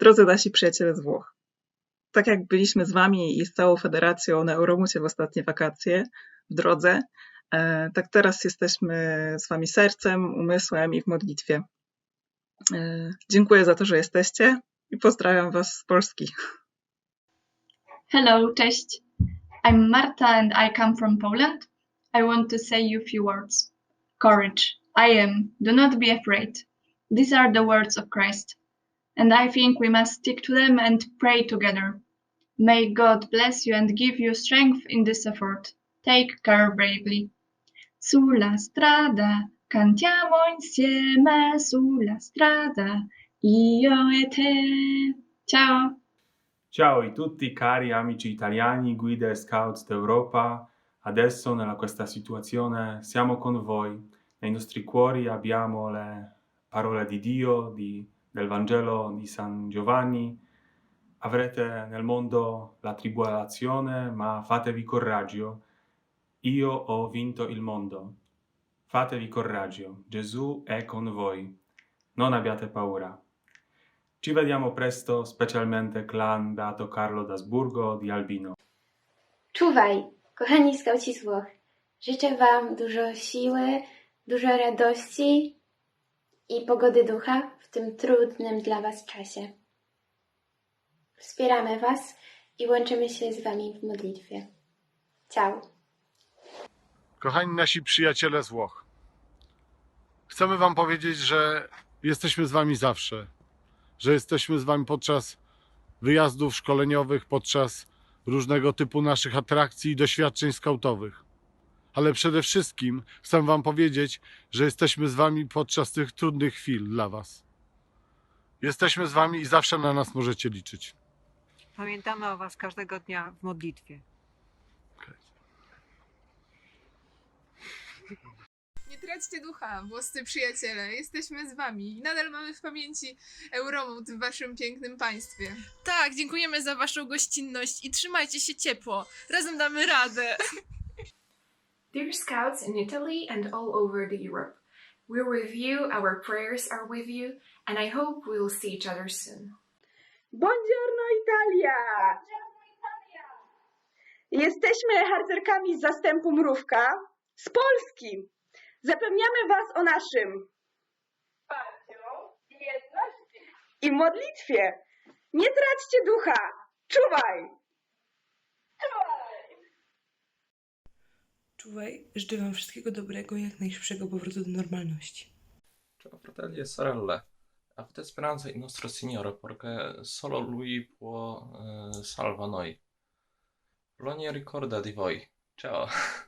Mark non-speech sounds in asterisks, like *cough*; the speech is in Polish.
Drodzy nasi przyjaciele z Włoch, tak jak byliśmy z Wami i z całą Federacją na Euromucie w ostatnie wakacje w drodze, e, tak teraz jesteśmy z Wami sercem, umysłem i w modlitwie. E, Dziękuję za to, że jesteście i pozdrawiam Was z Polski. Hello, cześć. I'm Marta and I come from Poland. I want to say you few words. Courage. I am. Do not be afraid. These are the words of Christ. And I think we must stick to them and pray together. May God bless you and give you strength in this effort. Take care bravely. Sulla strada cantiamo insieme sulla strada io e te. Ciao. Ciao a tutti cari amici italiani, guide e scouts d'Europa. Adesso nella questa situazione siamo con voi. Nei nostri cuori abbiamo le parole di Dio, di- del Vangelo di San Giovanni. Avrete nel mondo la tribolazione, ma fatevi coraggio. Io ho vinto il mondo. Fatevi coraggio. Gesù è con voi. Non abbiate paura. Ci vediamo presto, specialmente clan Beato Carlo d'Asburgo di Albino. Czuwaj, kochani skauci z Włoch. Życzę Wam dużo siły, dużo radości i pogody ducha w tym trudnym dla Was czasie. Wspieramy Was i łączymy się z Wami w modlitwie. Ciao. Kochani nasi przyjaciele z Włoch, chcemy Wam powiedzieć, że jesteśmy z Wami zawsze, że jesteśmy z Wami podczas wyjazdów szkoleniowych, podczas różnego typu naszych atrakcji i doświadczeń skautowych. Ale przede wszystkim chcę Wam powiedzieć, że jesteśmy z Wami podczas tych trudnych chwil dla Was. Jesteśmy z Wami i zawsze na nas możecie liczyć. Pamiętamy o Was każdego dnia w modlitwie. Nie traćcie ducha, włoscy przyjaciele. Jesteśmy z wami i nadal mamy w pamięci Euromut w waszym pięknym państwie. Tak, dziękujemy za Waszą gościnność i trzymajcie się ciepło. Razem damy radę. Dear Scouts in Italy and all over the Europe, we're with you, our prayers are with you, and I hope we'll see each other soon. Buongiorno Italia! Jesteśmy harcerkami z zastępu Mrówka z Polski. Zapewniamy Was o naszym i modlitwie. Nie traćcie ducha! Czuwaj! Czuwaj, życzę Wam wszystkiego dobrego jak najszybszego powrotu do normalności. Ciao fratelli e sorelle, avete speranza in nostro Signore perché solo Lui può eh, salva noi. Polonia ricorda di voi. Ciao. *laughs*